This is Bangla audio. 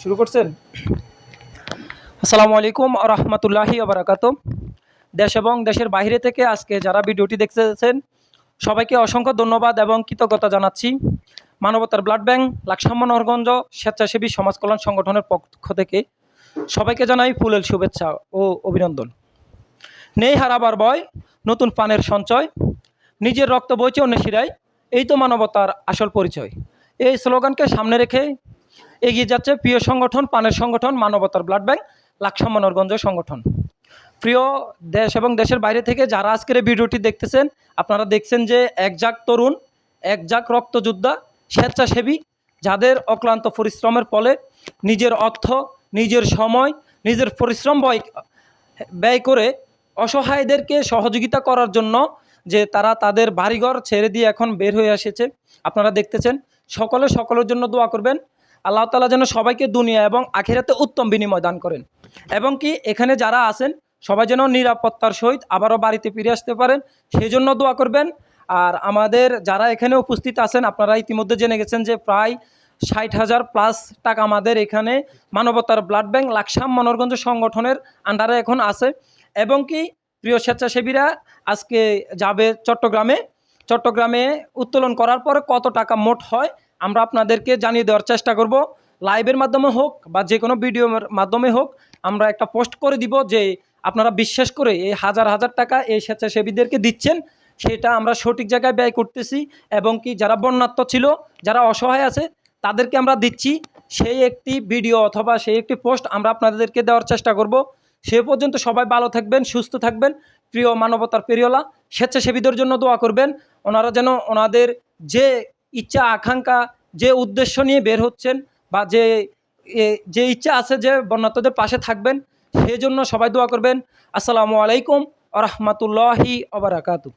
শুরু করছেন? আসসালামু আলাইকুম রহমতুল্লাহি আবরাকাত দেশ এবং দেশের বাইরে থেকে আজকে যারা ভিডিওটি দেখতেছেন, সবাইকে অসংখ্য ধন্যবাদ এবং কৃতজ্ঞতা জানাচ্ছি। মানবতার ব্লাড ব্যাংক, লাকসাম্য নরগঞ্জ, স্বেচ্ছাসেবী সমাজ কল্যাণ সংগঠনের পক্ষ থেকে সবাইকে জানাই ফুলেল শুভেচ্ছা ও অভিনন্দন। নেই হারাবার বয়, নতুন পানের সঞ্চয়, নিজের রক্ত বইছে অন্য শিরায়, এই তো মানবতার আসল পরিচয়। এই স্লোগানকে সামনে রেখে এগিয়ে যাচ্ছে প্রিয় সংগঠন, পানের সংগঠন, মানবতার ব্লাড ব্যাংক লাকসাম মনোরগঞ্জ সংগঠন। প্রিয় দেশ এবং দেশের বাইরে থেকে যারা আজকের ভিডিওটি দেখতেছেন, আপনারা দেখছেন যে একজাক তরুণ একজাক রক্তযোদ্ধা, স্বেচ্ছাসেবী, যাদের অক্লান্ত পরিশ্রমের ফলে নিজের অর্থ, নিজের সময়, নিজের পরিশ্রম ব্যয় ব্যয় করে অসহায়দেরকে সহযোগিতা করার জন্য যে তারা তাদের বাড়িঘর ছেড়ে দিয়ে এখন বের হয়ে এসেছে। আপনারা দেখতেছেন, সকলে সকলের জন্য দোয়া করবেন। আল্লাহ তালা যেন সবাইকে দুনিয়া এবং আখেরাতে উত্তম বিনিময় দান করেন। এবং কি এখানে যারা আছেন, সবাই যেন নিরাপত্তার সহিত আবারও বাড়িতে ফিরে আসতে পারেন সেই জন্য দোয়া করবেন। আর আমাদের যারা এখানে উপস্থিত আছেন, আপনারা ইতিমধ্যে জেনে গেছেন যে প্রায় ষাট হাজার প্লাস টাকা আমাদের এখানে মানবতার ব্লাড ব্যাংক লাকসাম মনোরগঞ্জ সংগঠনের আন্ডারে এখন আছে। এবং কি প্রিয় স্বেচ্ছাসেবীরা, আজকে যাবে চট্টগ্রামে। চট্টগ্রামে উত্তোলন করার পরে কত টাকা মোট হয়, আমরা আপনাদেরকে জানিয়ে দেওয়ার চেষ্টা করব। লাইভের মাধ্যমে হোক বা যে কোনো ভিডিওর মাধ্যমে হোক, আমরা একটা পোস্ট করে দিব যে আপনারা বিশ্বাস করে এই হাজার হাজার টাকা এই স্বেচ্ছাসেবীদেরকে দিচ্ছেন, সেটা আমরা সঠিক জায়গায় ব্যয় করতেছি এবং কি যারা বন্যাত্ম ছিল, যারা অসহায় আছে, তাদেরকে আমরা দিচ্ছি। সেই একটি ভিডিও অথবা সেই একটি পোস্ট আমরা আপনাদেরকে দেওয়ার চেষ্টা করব। সে পর্যন্ত সবাই ভালো থাকবেন, সুস্থ থাকবেন। প্রিয় মানবতার প্রিয়লা, স্বেচ্ছাসেবীদের জন্য দোয়া করবেন। ওনারা যেন ওনাদের যে ইচ্ছা, আকাঙ্ক্ষা, যে উদ্দেশ্য নিয়ে বের হচ্ছেন বা যে যে ইচ্ছা আছে যে বন্যাত্মদের পাশে থাকবেন সেই জন্য সবাই দোয়া করবেন। আসসালামু আলাইকুম আ রহমতুল্লাহি আবরাকাতু